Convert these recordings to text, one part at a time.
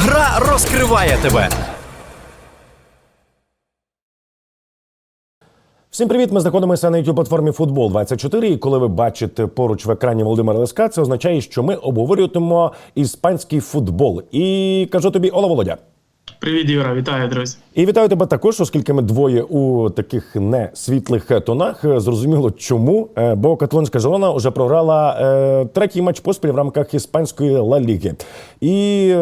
Гра розкриває тебе. Всім привіт! Ми знаходимося на youtube платформі Футбол 24 І коли ви бачите поруч в екрані Володимира Леска, це означає, що ми обговорюємо іспанський футбол. І кажу тобі, Ола Володя. Привіт, Юра, вітаю, друзі. І вітаю тебе також, оскільки ми двоє у таких не світлих е, тонах. Е, Зрозуміло, чому. Е, Бо каталонська Жирона вже програла третій матч поспіль в рамках іспанської Ла Ліги. І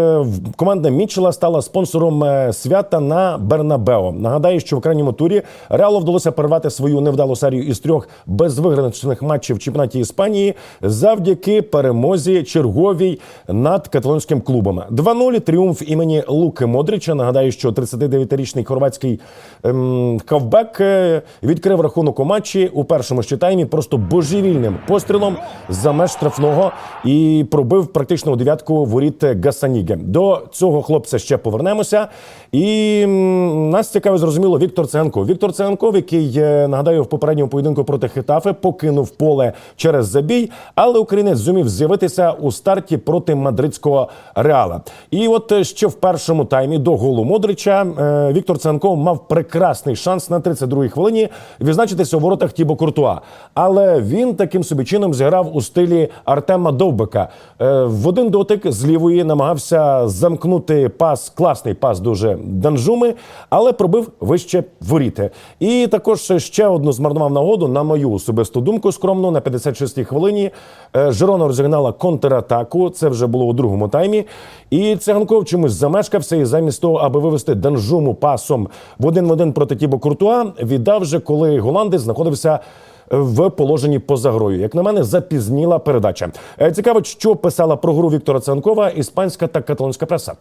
команда Мічела стала спонсором свята на Бернабео. Нагадаю, що в крайньому турі Реалу вдалося перервати свою невдалу серію із трьох безвиграшних матчів в чемпіонаті Іспанії завдяки перемозі черговій над каталонським клубом. 2-0 тріумф імені Луки Модрича. Нагадаю, що 39-річний хорватський ем, хавбек е, відкрив рахунок у матчі у першому ж таймі просто божевільним пострілом за меж штрафного і пробив практично у дев'ятку воріт Гасаніге. До цього хлопця ще повернемося. І нас цікаво зрозуміло Віктор Ценко. Віктор Ценков, який е, нагадаю в попередньому поєдинку проти Хетафи, покинув поле через забій, але українець зумів з'явитися у старті проти мадридського реала. І от е, ще в першому таймі до голу Модрича е, Віктор Ценков мав прекрасний шанс на 32-й хвилині відзначитися у воротах Тібо Куртуа. Але він таким собі чином зіграв у стилі Артема Довбика. Е, В один дотик з лівої намагався замкнути пас, класний пас дуже Данжуми, але пробив вище воріти. І також ще одну змарнував нагоду, на мою особисту думку, скромно на 56-й хвилині. е, Жирона розігнала контратаку. Це вже було у другому таймі. І циганков чомусь замешкався, і замість того, аби вивести Данжуму пасом в один в один проти Тібо Куртуа, віддав вже, коли голландець знаходився. В положенні поза грою, як на мене, запізніла передача. Е, Цікаво, що писала про гру Віктора Цанкова іспанська та каталонська преса.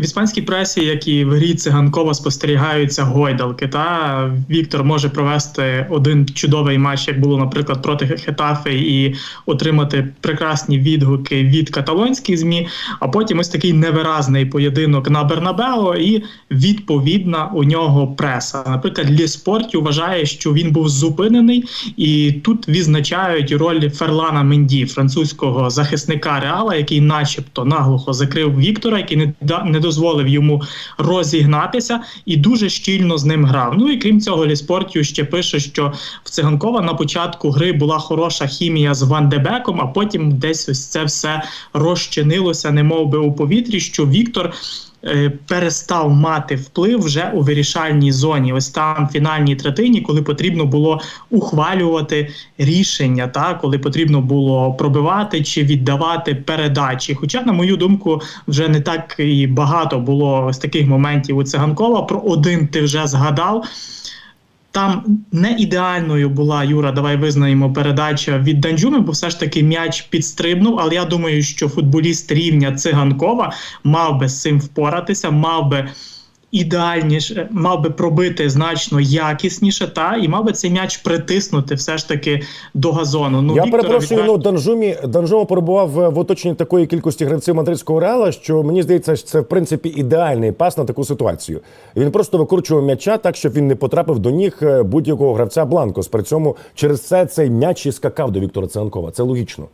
В іспанській пресі, як і в грі циганкова, спостерігаються гойдалки. Та Віктор може провести один чудовий матч, як було, наприклад, проти Хетафи, і отримати прекрасні відгуки від каталонських змі. А потім ось такий невиразний поєдинок на Бернабео, і відповідна у нього преса. Наприклад, Лі Спорті вважає, що він був зупинений, і тут відзначають роль Ферлана Менді, французького захисника Реала, який, начебто, наглухо закрив Віктора, який не не дозволив йому розігнатися і дуже щільно з ним грав. Ну і крім цього, Ліспортію ще пише, що в циганкова на початку гри була хороша хімія з Ван Дебеком, а потім десь ось це все розчинилося, немов би у повітрі, що Віктор. Е, Перестав мати вплив вже у вирішальній зоні, ось там фінальній третині, коли потрібно було ухвалювати рішення, та коли потрібно було пробивати чи віддавати передачі. Хоча, на мою думку, вже не так і багато було ось таких моментів у циганкова. Про один ти вже згадав. Там не ідеальною була Юра. Давай визнаємо передача від Данджуми, бо все ж таки м'яч підстрибнув. Але я думаю, що футболіст рівня циганкова мав би з цим впоратися, мав би ідеальніше, мав би пробити значно якісніше, та і мав би цей м'яч притиснути все ж таки до газону. Ну Я Віктора перепрошую, відверто- ну Данжумі Данжума перебував в оточенні такої кількості гравців мадридського реала, що мені здається, що це в принципі ідеальний пас на таку ситуацію. Він просто викручував м'яча так, щоб він не потрапив до ніг е, будь-якого гравця Бланкос. При цьому через це цей м'яч і скакав до Віктора Циганкова. Це логічно.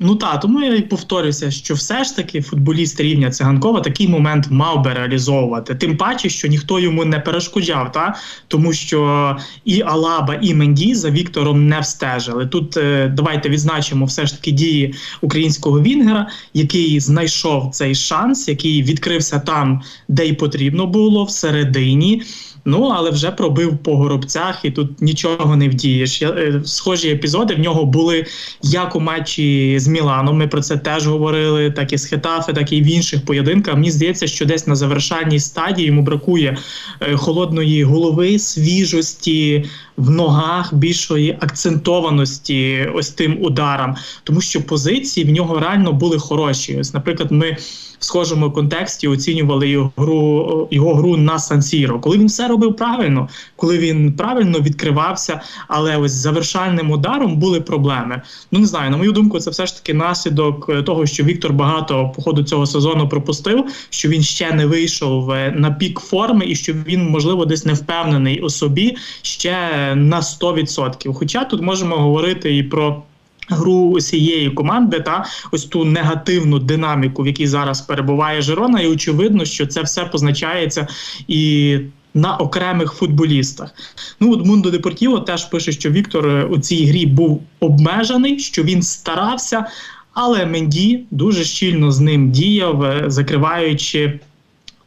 Ну так, тому я і повторюся, що все ж таки футболіст рівня циганкова такий момент мав би реалізовувати. Тим паче, що ніхто йому не перешкоджав, та тому що і Алаба, і Менді за Віктором не встежили. Тут е, давайте відзначимо все ж таки дії українського Вінгера, який знайшов цей шанс, який відкрився там, де й потрібно було, всередині. Ну, але вже пробив по горобцях, і тут нічого не вдієш. Я, е, схожі епізоди в нього були як у матчі з Міланом. Ми про це теж говорили, так і з Хетафи, так і в інших поєдинках. Мені здається, що десь на завершальній стадії йому бракує е, холодної голови, свіжості в ногах, більшої акцентованості ось тим ударам, тому що позиції в нього реально були хороші. Ось, наприклад, ми в схожому контексті оцінювали його гру, його гру на Сан-Сіро, коли він все робив правильно, коли він правильно відкривався, але ось завершальним ударом були проблеми. Ну не знаю, на мою думку, це все ж таки наслідок е, того, що Віктор багато по ходу цього сезону пропустив, що він ще не вийшов е, на пік форми, і що він, можливо, десь не впевнений у собі ще на 100%. Хоча тут можемо говорити і про Гру усієї команди та ось ту негативну динаміку, в якій зараз перебуває Жирона, і очевидно, що це все позначається і на окремих футболістах. Ну от Мундо Депортіво теж пише, що Віктор е, у цій грі був обмежений, що він старався, але Менді дуже щільно з ним діяв, е, закриваючи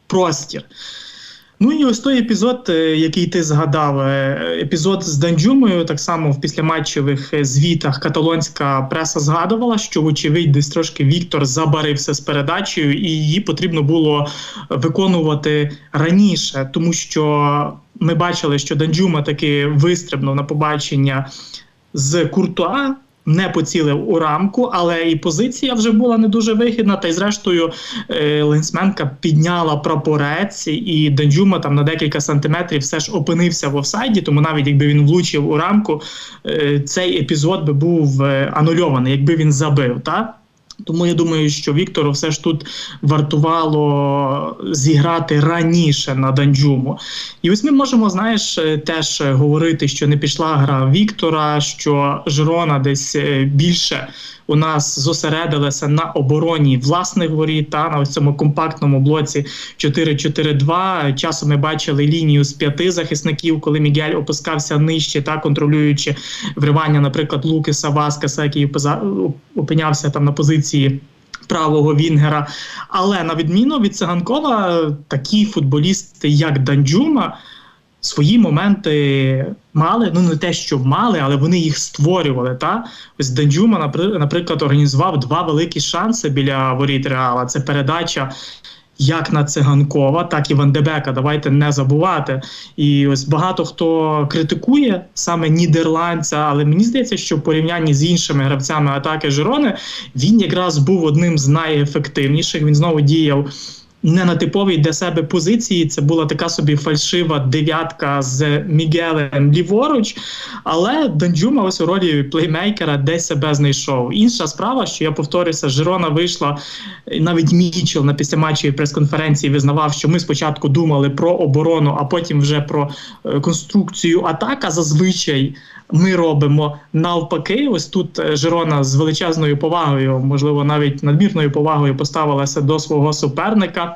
простір. Ну і ось той епізод, е, який ти згадав, е, епізод з Данджумою, так само в післяматчевих е, звітах каталонська преса згадувала, що, вочевидь, десь трошки Віктор забарився з передачею, і її потрібно було виконувати раніше, тому що ми бачили, що Данджума таки вистрибнув на побачення з Куртуа. Не поцілив у рамку, але і позиція вже була не дуже вигідна. Та й зрештою ленсменка Линсменка підняла прапорець, і Данджума там на декілька сантиметрів все ж опинився в офсайді. Тому навіть якби він влучив у рамку, е, цей епізод би був е, анульований, якби він забив. Та? Тому я думаю, що Віктору все ж тут вартувало зіграти раніше на Данджуму. І ось ми можемо, знаєш, е, теж говорити, що не пішла гра Віктора, що Жирона десь е, більше у нас зосередилася на обороні власних воріт та на ось цьому компактному блоці 4-4-2. Часом ми бачили лінію з п'яти захисників, коли Мігель опускався нижче та контролюючи вривання, наприклад, Лукеса Васкаса, який опинявся там на позиції. Правого Вінгера, але на відміну від Циганкова, такі футболісти, як Данджума, свої моменти мали. Ну не те, що мали, але вони їх створювали. Та ось Данджума, напри- наприклад, організував два великі шанси біля воріт Реала. Це передача. Як на циганкова, так і Вандебека. Давайте не забувати. І ось багато хто критикує саме нідерландця, але мені здається, що в порівнянні з іншими гравцями атаки Жирони він якраз був одним з найефективніших. Він знову діяв не на типовій для себе позиції. Це була така собі фальшива дев'ятка з Мігелем ліворуч. Але Данджума ось у ролі плеймейкера десь себе знайшов. Інша справа, що я повторюся, Жирона вийшла навіть Мічел на післяматчевій прес-конференції визнавав, що ми спочатку думали про оборону, а потім вже про е, конструкцію атака. Зазвичай ми робимо навпаки. Ось тут е, Жирона з величезною повагою, можливо, навіть надмірною повагою поставилася до свого суперника.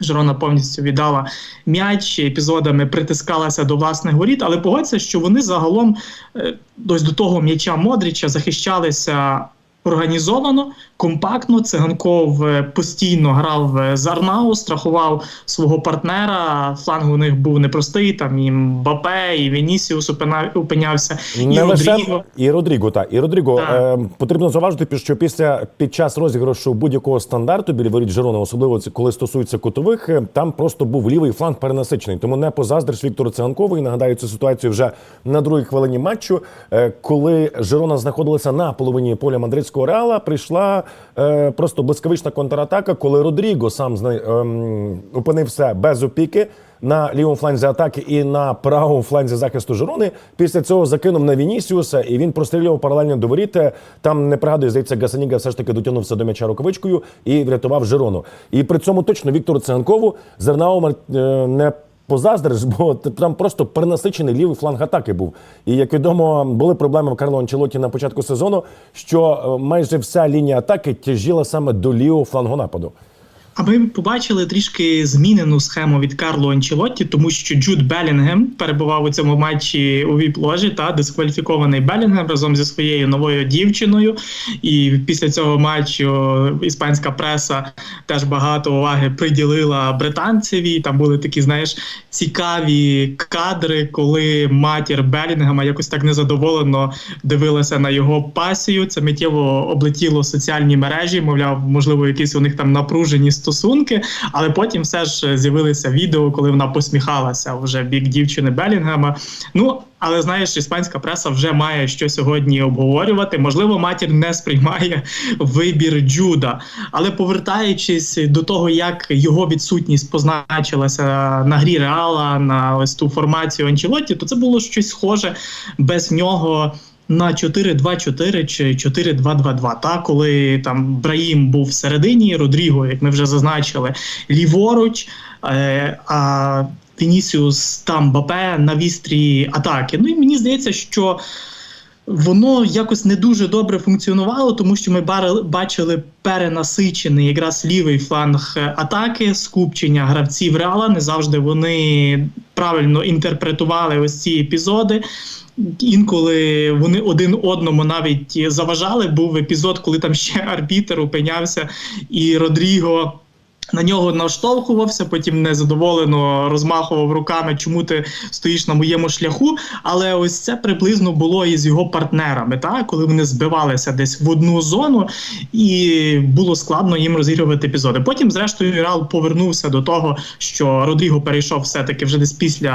Жирона повністю віддала м'яч, епізодами притискалася до власних воріт, але погодься, що вони загалом е, ось до того м'яча Модріча захищалися організовано, компактно. Циганков е, постійно грав е, з Арнау, страхував свого партнера. Фланг у них був непростий. Там і Мбапе, і Венісіус опинявся, і Не лише Родріго. і Родріго, так. І Родріго Так. е, потрібно зауважити, що після під час розіграшу будь-якого стандарту біля воріт Жирона, особливо це коли стосується кутових, е, там просто був лівий фланг перенасичений. Тому не позаздриш Віктору Циганкову. І нагадаю цю ситуацію вже на другій хвилині матчу, е, коли Жирона знаходилася на половині поля мадридського реала, прийшла е, просто блискавична контратака, коли Родріго сам зна- ем, опинився без опіки на лівому фланзі атаки і на правому фланзі захисту Жирони. Після цього закинув на Вінісіуса, і він прострілював паралельно до воріт. Там не пригадую, здається, Гасаніга все ж таки дотягнувся до м'яча рукавичкою і врятував Жирону. І при цьому точно Віктору Циганкову Зернао Мар- е, не позаздриш, бо там просто перенасичений лівий фланг атаки був. І як відомо, були проблеми в Карло Анчелоті на початку сезону, що е, майже вся лінія атаки тяжіла саме до лівого флангу нападу. А ми побачили трішки змінену схему від Карло Анчелотті, тому що Джуд Белінгем перебував у цьому матчі у віп-ложі та дискваліфікований Белінгем разом зі своєю новою дівчиною. І після цього матчу іспанська преса теж багато уваги приділила британцеві. Там були такі, знаєш, цікаві кадри, коли матір Белінгема якось так незадоволено дивилася на його пасію. Це миттєво облетіло соціальні мережі. Мовляв, можливо, якісь у них там напружені стосунки. Але потім все ж з'явилися відео, коли вона посміхалася вже бік дівчини Белінгема. Ну але знаєш, іспанська преса вже має що сьогодні обговорювати. Можливо, матір не сприймає вибір Джуда. Але повертаючись до того, як його відсутність позначилася на грі Реала, на ось ту формацію Анчелотті, то це було щось схоже без нього. На 4-2-4 чи 4-2-2-2, та коли там Браїм був всередині, Родріго, як ми вже зазначили, ліворуч, е, а Вінісіус там Бапе на вістрі атаки. Ну і мені здається, що Воно якось не дуже добре функціонувало, тому що ми бачили перенасичений якраз лівий фланг атаки, скупчення гравців Реала. Не завжди вони правильно інтерпретували ось ці епізоди. Інколи вони один одному навіть заважали. Був епізод, коли там ще арбітер опинявся, і Родріго. На нього наштовхувався, потім незадоволено розмахував руками, чому ти стоїш на моєму шляху. Але ось це приблизно було і з його партнерами, та коли вони збивалися десь в одну зону, і було складно їм розігрувати епізоди. Потім, зрештою, Реал повернувся до того, що Родріго перейшов все-таки вже десь після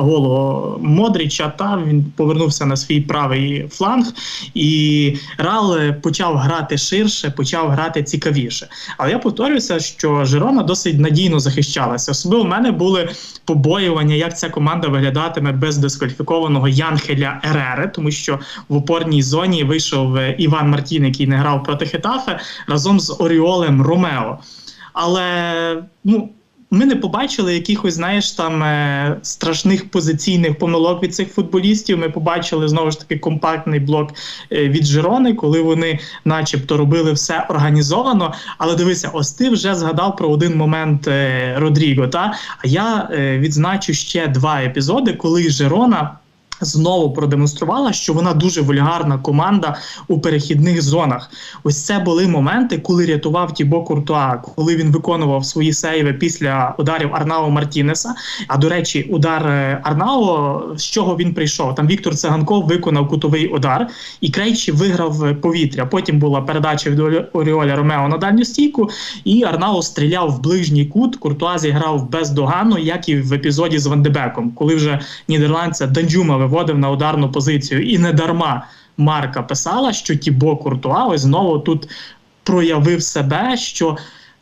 голу Модріча. Та він повернувся на свій правий фланг, і Реал почав грати ширше, почав грати цікавіше. Але я повторюся, що Жирона досить надійно захищалася. Особливо в мене були побоювання, як ця команда виглядатиме без дискваліфікованого Янхеля Ерери, тому що в опорній зоні вийшов е, Іван Мартін, який не грав проти Хетафе, разом з Оріолем Ромео. Але ну. Ми не побачили якихось, знаєш, там е, страшних позиційних помилок від цих футболістів. Ми побачили знову ж таки компактний блок е, від Жирони, коли вони, начебто, робили все організовано. Але дивися, ось ти вже згадав про один момент е, Родріго. Та а я відзначу ще два епізоди, коли Жирона. Знову продемонструвала, що вона дуже вульгарна команда у перехідних зонах. Ось це були моменти, коли рятував Тібо Куртуа, коли він виконував свої сейви після ударів Арнао Мартінеса. А до речі, удар е, Арнао, з чого він прийшов? Там Віктор Циганков виконав кутовий удар, і Крейчі виграв повітря. Потім була передача від Оріоля Ромео на дальню стійку, і Арнао стріляв в ближній кут. Куртуа зіграв бездоганно, як і в епізоді з Вандебеком, коли вже нідерландця Данджума виводив на ударну позицію. І не дарма Марка писала, що Тібо Куртуа ось знову тут проявив себе, що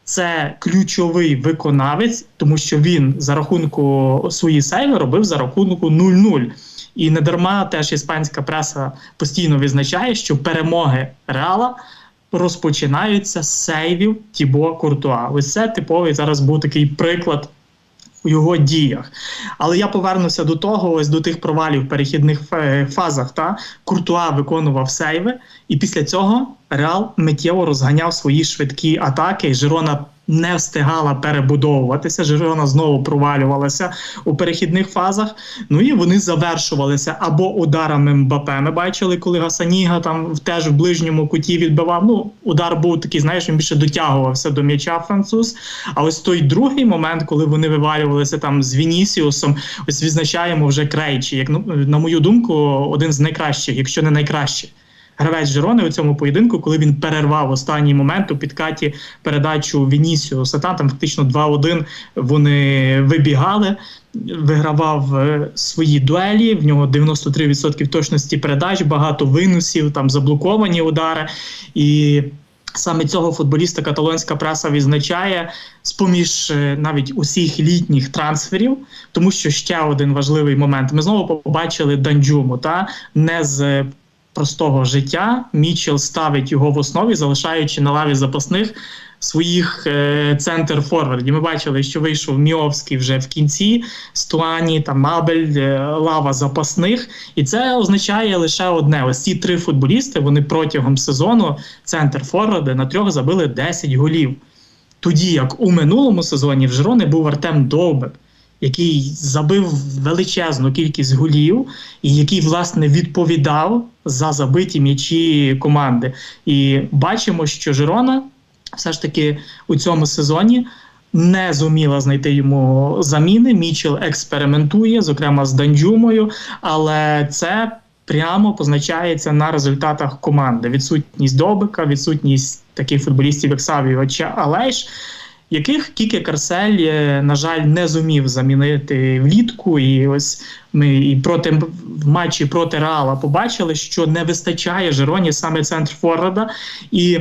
це ключовий виконавець, тому що він за рахунку свої сейви робив за рахунку 0-0. І не дарма теж іспанська преса постійно відзначає, що перемоги Реала розпочинаються з сейвів Тібо Куртуа. Ось це типовий зараз був такий приклад у його діях. Але я повернуся до того, ось до тих провалів в перехідних фазах. Та Куртуа виконував сейви, і після цього Реал миттєво розганяв свої швидкі атаки. Жирона не встигала перебудовуватися. Жирона знову провалювалася у перехідних фазах. Ну і вони завершувалися або ударами Мбапе. Ми бачили, коли Гасаніга там теж в ближньому куті відбивав. Ну, удар був такий, знаєш, він більше дотягувався до м'яча француз. А ось той другий момент, коли вони вивалювалися там з Вінісіусом, ось відзначаємо вже Крейчі. Як ну, на мою думку, один з найкращих, якщо не найкращий. Гравець Жирони у цьому поєдинку, коли він перервав останній момент у підкаті передачу Вінісіуса. Та там фактично 2-1 вони вибігали, вигравав е, свої дуелі. В нього 93% точності передач, багато винусів, там заблоковані удари. І саме цього футболіста каталонська преса відзначає з поміж е, навіть усіх літніх трансферів, тому що ще один важливий момент. Ми знову побачили Данджуму, та не з простого життя. Мічел ставить його в основі, залишаючи на лаві запасних своїх е, центр форвардів. Ми бачили, що вийшов Міовський вже в кінці, Стуані та Мабель, е, лава запасних. І це означає лише одне: ось ці три футболісти вони протягом сезону центр форварди на трьох забили 10 голів. Тоді як у минулому сезоні в Жирони був Артем Довбек, який забив величезну кількість голів, і який власне відповідав за забиті м'ячі команди. І бачимо, що Жирона все ж таки у цьому сезоні. Не зуміла знайти йому заміни. Мічел експериментує, зокрема з Данджумою, але це прямо позначається на результатах команди. Відсутність Добика, відсутність таких футболістів, як Савіо чи Алейш, яких Кіке Карсель, е, на жаль, не зумів замінити влітку. І ось ми і проти в матчі проти Реала побачили, що не вистачає Жироні саме центр Форварда. І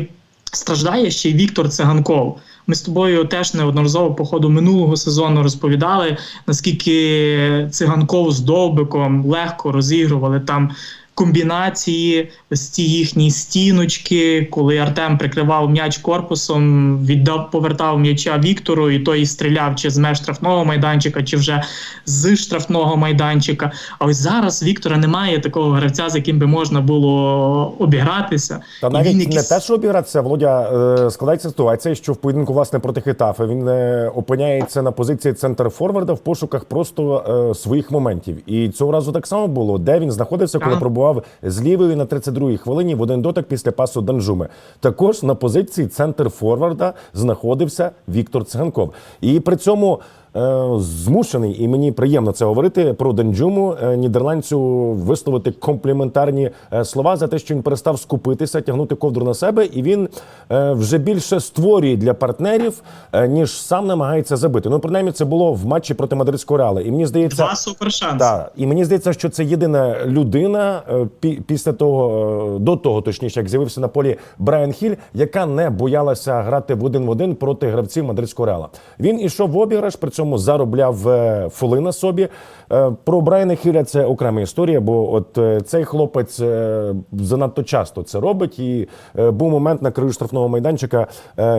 страждає ще й Віктор Циганков. Ми з тобою теж неодноразово по ходу минулого сезону розповідали, наскільки циганков з довбиком легко розігрували там комбінації, ось ці їхні стіночки, коли Артем прикривав м'яч корпусом, віддав, повертав м'яча Віктору, і той стріляв чи з меж штрафного майданчика, чи вже з штрафного майданчика. А ось зараз Віктора немає такого гравця, з яким би можна було обігратися. Та навіть він не якийсь- те, що обігратися, Володя, е, складається ситуація, що в поєдинку власне проти Хетафи він е, опиняється на позиції центр форварда в пошуках просто е, своїх моментів. І цього разу так само було, де він знаходився, коли Так. Пробував з лівої на 32-й хвилині в один дотик після пасу Данжуми. Також на позиції центр форварда знаходився Віктор Циганков. І при цьому. Е, Змушений, і мені приємно це говорити про Денджуму е, нідерландцю висловити компліментарні е, слова за те, що він перестав скупитися, тягнути ковдру на себе, і він вже більше створює для партнерів, ніж сам намагається забити. Ну, принаймні, це було в матчі проти мадридського реала. І мені здається, Два супершанси. так, і мені здається, що це єдина людина пі- після того, до того, точніше, як з'явився на полі Брайан Хіль, яка не боялася грати в один в один проти гравців мадридського реала. Він ішов в обіграш, при цьому заробляв е, фоли на собі. Е, Про Брайана Хіля це окрема історія, бо от е, цей хлопець занадто часто це робить. І був момент на краю штрафного майданчика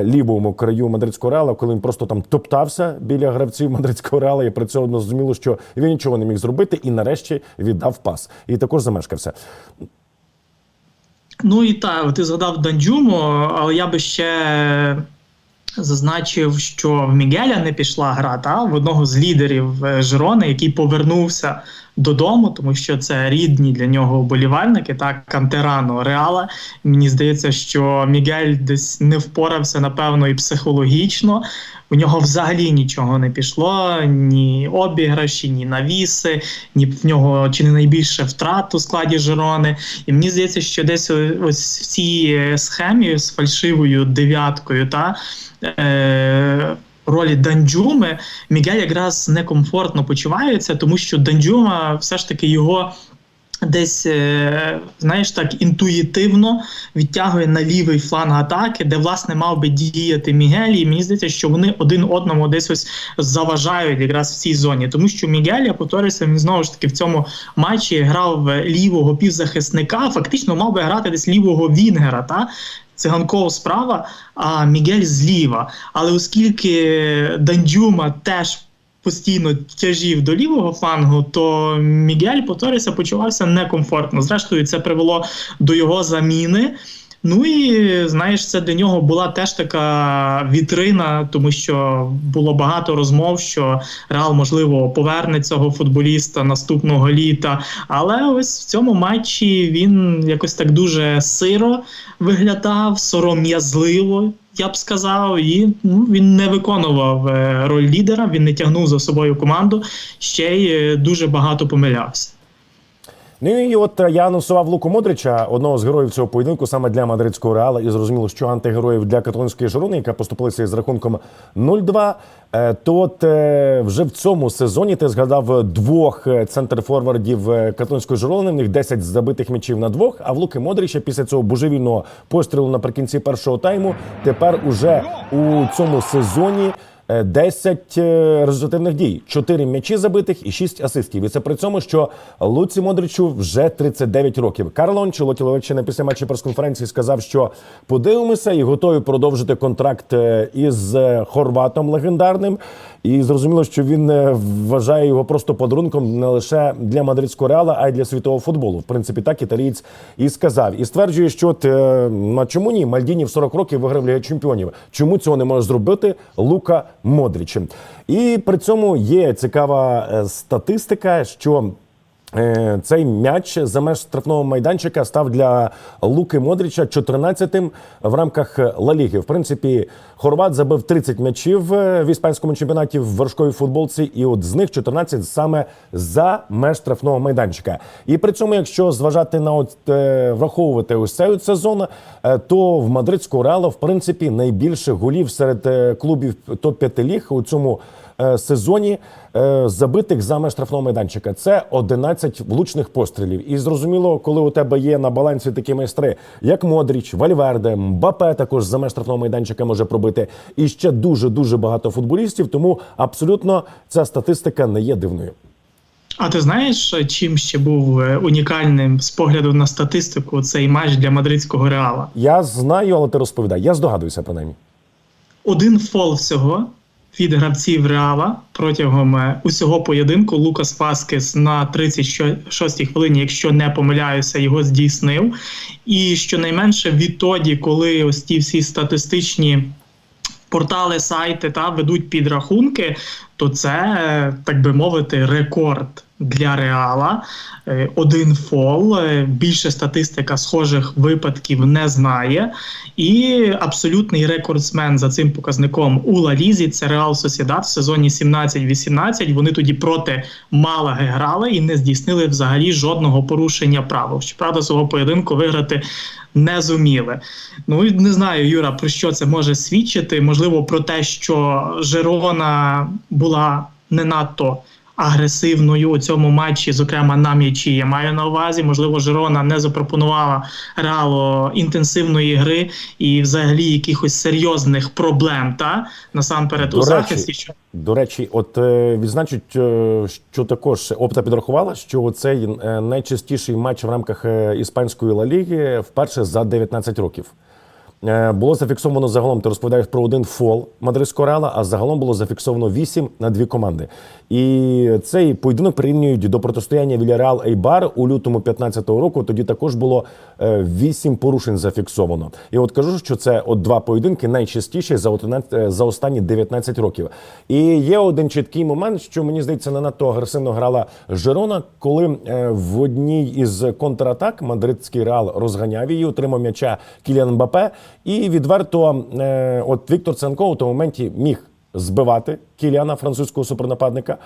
лівому краю мадридського реала, коли він просто там топтався біля гравців мадридського реала, і при цьому зрозуміло, що він нічого не міг зробити, і нарешті віддав пас. І також замешкався. Ну і так, ти згадав Данджуму, але я би ще зазначив, що в Мігеля не пішла гра, та? В одного з лідерів е, Жирони, який повернувся додому, тому що це рідні для нього вболівальники, так Кантерано Реала. Мені здається, що Мігель десь не впорався, напевно, і психологічно. У нього взагалі нічого не пішло, ні обіграші, ні навіси, ні в нього чи не найбільше втрат у складі Жирони. І мені здається, що десь ось в цій е, схемі з фальшивою дев'яткою та е, ролі Данджуми Мігель якраз некомфортно почувається, тому що Данджума все ж таки його. Десь, е, знаєш, так інтуїтивно відтягує на лівий фланг атаки, де власне мав би діяти Мігель. І мені здається, що вони один одному десь ось заважають якраз в цій зоні. Тому що Мігель, я повторюся, він знову ж таки в цьому матчі грав лівого півзахисника, фактично мав би грати десь лівого Вінгера. Та? Циганков справа, а Мігель зліва. Але оскільки Данджума теж постійно тяжів до лівого флангу, то Мігель Поторіса почувався некомфортно. Зрештою, це привело до його заміни. Ну і знаєш, це для нього була теж така вітрина, тому що було багато розмов, що Реал можливо поверне цього футболіста наступного літа. Але ось в цьому матчі він якось так дуже сиро виглядав, сором'язливо. Я б сказав, і ну, він не виконував е, роль лідера, він не тягнув за собою команду, ще й е, дуже багато помилявся. Ну і от е, я анонсував Луку Модрича, одного з героїв цього поєдинку, саме для мадридського реала, і зрозуміло, що антигероїв для каталонської жирони, яка поступилася із рахунком 0-2. Е, То от е, вже в цьому сезоні ти згадав двох центрфорвардів е, каталонської жирони. В них 10 забитих м'ячів на двох. А в Луки Модрича після цього божевільного пострілу наприкінці першого тайму тепер уже у цьому сезоні. Е, 10 е, результативних дій, 4 м'ячі забитих і 6 асистів. І це при цьому, що Луці Модричу вже 39 років. Карло Анчелоті Левичина після матчі прес-конференції сказав, що подивимося і готові продовжити контракт е, із е, хорватом легендарним. І зрозуміло, що він е, вважає його просто подарунком не лише для мадридського реала, а й для світового футболу. В принципі, так італієць і сказав. І стверджує, що от, е, а чому ні? Мальдіні в 40 років виграв Лігу чемпіонів. Чому цього не може зробити Лука Модрич? І при цьому є цікава е, статистика, що. Е, Цей м'яч за меж штрафного майданчика став для Луки Модріча 14-тим в рамках Ла Ліги. В принципі, Хорват забив 30 м'ячів е, в іспанському чемпіонаті в вершковій футболці, і от з них 14 саме за меж штрафного майданчика. І при цьому, якщо зважати на от е, враховувати ось цей сезон, то в мадридського реала в принципі найбільше голів серед клубів топ-5 ліг у цьому сезоні е, забитих за меж штрафного майданчика. Це 11 влучних пострілів. І зрозуміло, коли у тебе є на балансі такі майстри, як Модріч, Вальверде, Мбапе також за меж штрафного майданчика може пробити. І ще дуже дуже багато футболістів. Тому абсолютно ця статистика не є дивною. А ти знаєш, чим ще був е, унікальним з погляду на статистику цей матч для мадридського реала? Я знаю, але ти розповідай. Я здогадуюся принаймні. Один фол всього від гравців Реала протягом е, усього поєдинку. Лукас Васкес на 36-й хвилині, якщо не помиляюся, його здійснив. І щонайменше відтоді, коли ось ті всі статистичні. Портали, сайти та ведуть підрахунки, то це, е, так би мовити, рекорд для реала. Е, Один фол. е, Більше статистика схожих випадків не знає. І абсолютний рекордсмен за цим показником у Ла Лізі це Реал Сосідат в сезоні 17-18. Вони тоді проти Малаги грали і не здійснили взагалі жодного порушення правил. Щоправда, свого поєдинку виграти не зуміли. Ну не знаю, Юра, про що це може свідчити. Можливо, про те, що Жерона була не надто агресивною у цьому матчі, зокрема на м'ячі. Я маю на увазі. Можливо, Жерона не запропонувала реалу інтенсивної гри і взагалі якихось серйозних проблем. Та насамперед До у речі, захисті. Що До речі, от е, відзначуть, е, що також опта підрахувала, що цей е, найчастіший матч в рамках іспанської Ла Ліги вперше за 19 років. Е, Було зафіксовано загалом, ти розповідаєш про один фол мадридського реала, а загалом було зафіксовано 8 на дві команди. І цей поєдинок прирівнюють до протистояння Вільяреал Ейбар у лютому 15-го року. Тоді також було 8 порушень зафіксовано. І от кажу, що це от два поєдинки найчастіші за 11 е, за останні 19 років. І є один чіткий момент, що мені здається, не надто агресивно грала Жерона, коли е, в одній із контратак мадридський реал розганяв її, отримав м'яча Кіліан Мбапе, і відверто е, от Віктор Ценко у тому моменті міг збивати Кіліана, французького супернападника,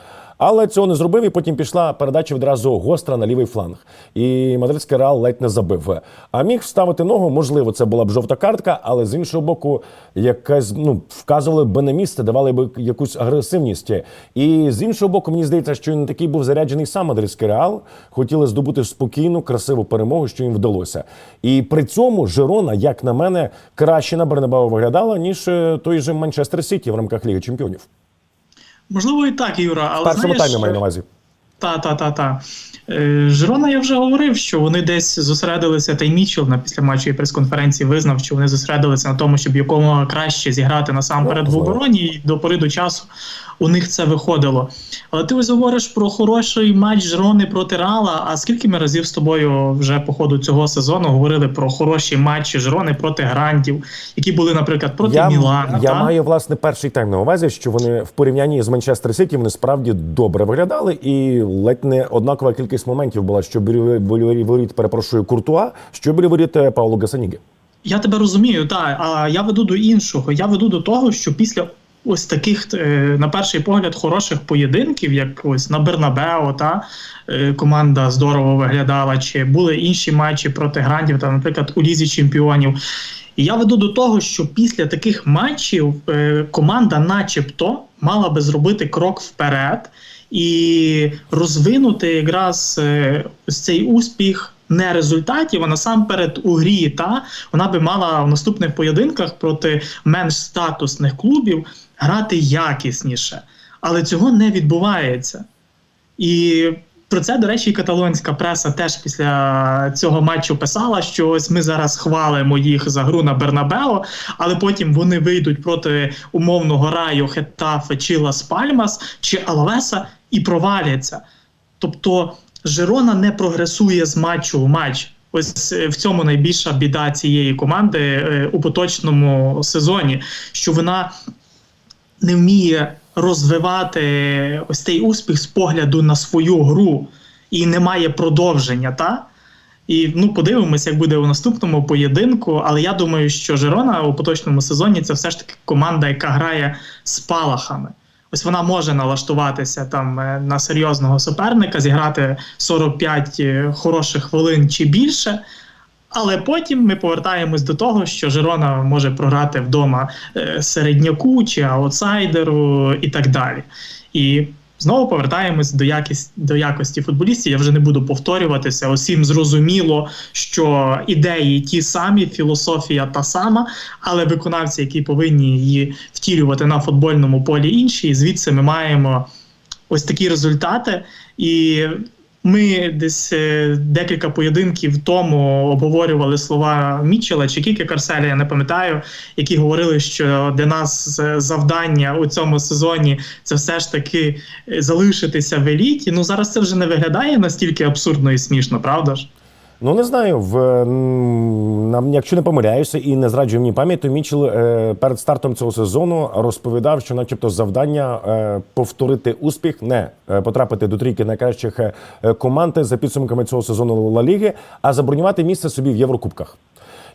але цього не зробив. І потім пішла передача відразу гостра на лівий фланг. І мадридський реал ледь не забив. А міг вставити ногу, можливо, це була б жовта картка, але з іншого боку, якась ну вказували б на місце, давали б якусь агресивність. І з іншого боку, мені здається, що не такий був заряджений сам мадридський реал. Хотіли здобути спокійну, красиву перемогу, що їм вдалося. І при цьому Жерона, як на мене, краще на Бернабеу виглядала ніж е, той же Манчестер Сіті в рамках Ліги Чемпіонів. Можливо і так, Юра, В але першому знаєш, таймі маю на увазі. Та, та, та, та. Е, Жирона я вже говорив, що вони десь зосередилися, та й Мічел на після післяматчевій прес-конференції визнав, що вони зосередилися на тому, щоб якомога краще зіграти насамперед в обороні, і до пори до часу у них це виходило. Але ти ось говориш про хороший матч Жирони проти Реала. А скільки ми разів з тобою вже по ходу цього сезону говорили про хороші матчі Жирони проти Грандів, які були, наприклад, проти я, Мілана? Я та? маю власне перший тайм на увазі, що вони в порівнянні з Манчестер Сіті вони справді добре виглядали, і ледь не однакова кількість моментів була, що воріт, перепрошую, Куртуа, що воріт е, Гасаніги. Я тебе розумію, так. А я веду до іншого. Я веду до того, що після ось таких, е, на перший погляд, хороших поєдинків, як ось на Бернабео, та е, команда здорово виглядала, чи були інші матчі проти грандів, та, наприклад, у Лізі Чемпіонів. І я веду до того, що після таких матчів е, команда, начебто, мала би зробити крок вперед і розвинути якраз ось цей успіх не результатів, а насамперед у грі. Та вона би мала в наступних поєдинках проти менш статусних клубів грати якісніше, але цього не відбувається. І про це, до речі, каталонська преса теж після цього матчу писала, що ось ми зараз хвалимо їх за гру на Бернабео, але потім вони вийдуть проти умовного раю Хетафе чи Лас Пальмас чи Алавеса і проваляться. Тобто Жирона не прогресує з матчу в матч. Ось е, в цьому найбільша біда цієї команди е, у поточному сезоні, що вона не вміє розвивати ось цей успіх з погляду на свою гру і немає продовження, та? І ну подивимося, як буде у наступному поєдинку. Але я думаю, що Жерона у поточному сезоні це все ж таки команда, яка грає з палахами. Ось вона може налаштуватися там е, на серйозного суперника, зіграти 45 е, хороших хвилин чи більше. Але потім ми повертаємось до того, що Жирона може програти вдома е, середняку чи аутсайдеру і так далі. І знову повертаємось до якість до якості футболістів. Я вже не буду повторюватися. Усім зрозуміло, що ідеї ті самі, філософія та сама, але виконавці, які повинні її втілювати на футбольному полі, інші. І звідси ми маємо ось такі результати. І ми десь е, декілька поєдинків тому обговорювали слова Мічела чи Кіки Карселя, я не пам'ятаю, які говорили, що для нас завдання у цьому сезоні це все ж таки е, залишитися в еліті. Ну зараз це вже не виглядає настільки абсурдно і смішно, правда ж? Ну не знаю. В нам, якщо не помиляюся і не зраджує мені пам'ять, то Мічел е, перед стартом цього сезону розповідав, що, начебто, завдання е, повторити успіх, не е, потрапити до трійки найкращих команд за підсумками цього сезону Ла Ліги, а забронювати місце собі в Єврокубках.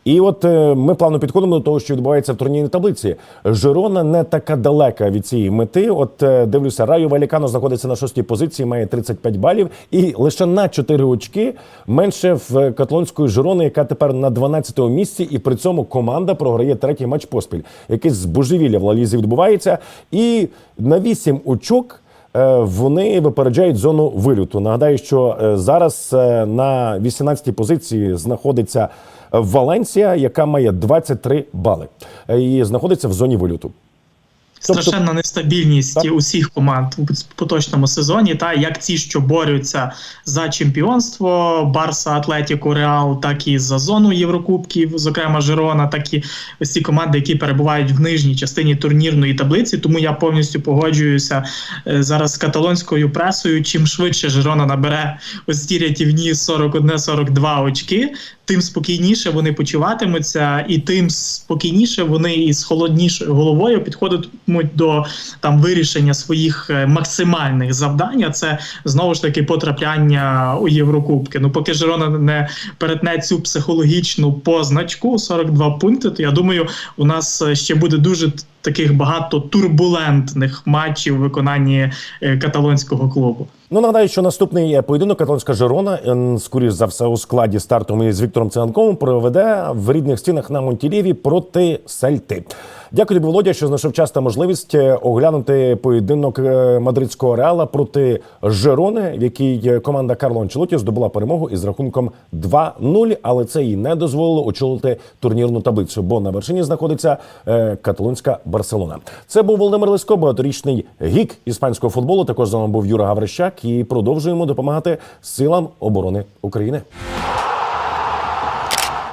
І от е, ми плавно підходимо до того, що відбувається в турнірній таблиці. Жирона не така далека від цієї мети. От е, дивлюся, Райо Валікано знаходиться на шостій позиції, має 35 балів, і лише на 4 очки менше в каталонської Жирони, яка тепер на 12-му місці, і при цьому команда програє третій матч поспіль. Якесь божевілля в Лалізі відбувається, і на 8 очок. е, Вони випереджають зону вильоту. Нагадаю, що зараз на 18-й позиції знаходиться Валенсія, яка має 23 бали е, і знаходиться в зоні вильоту. Тобто- Страшенна нестабільність Так. усіх команд у поточному сезоні. Та як ті, що борються за чемпіонство Барса, Атлетіко, Реал, так і за зону Єврокубків, зокрема Жирона, так і ось ці команди, які перебувають в нижній частині турнірної таблиці. Тому я повністю погоджуюся е, зараз з каталонською пресою. Чим швидше Жирона набере ось ті рятівні 41-42 очки, тим спокійніше вони почуватимуться, і тим спокійніше вони із холоднішою головою підходитимуть до там вирішення своїх е, максимальних завдань. А Це знову ж таки потрапляння у Єврокубки. Ну, поки Жирона не перетне цю психологічну позначку 42 пункти, то я думаю, у нас е, ще буде дуже таких багато турбулентних матчів у виконанні е, каталонського клубу. Ну нагадаю, що наступний е, поєдинок каталонська Жирона, е, скоріш за все, у складі стартом із Віктором Циганковим проведе в рідних стінах на Монтілєві проти Сельти. Дякую тобі, Володя, що знайшов час та можливість е, оглянути поєдинок мадридського реала проти Жирони, в якій команда Карло Анчелоті здобула перемогу із рахунком 2-0, але це їй не дозволило очолити турнірну таблицю, бо на вершині знаходиться каталонська Барселона. Це був Володимир Лисько, багаторічний гік іспанського футболу. Також з нами був Юра Гаврищак. І продовжуємо допомагати силам оборони України.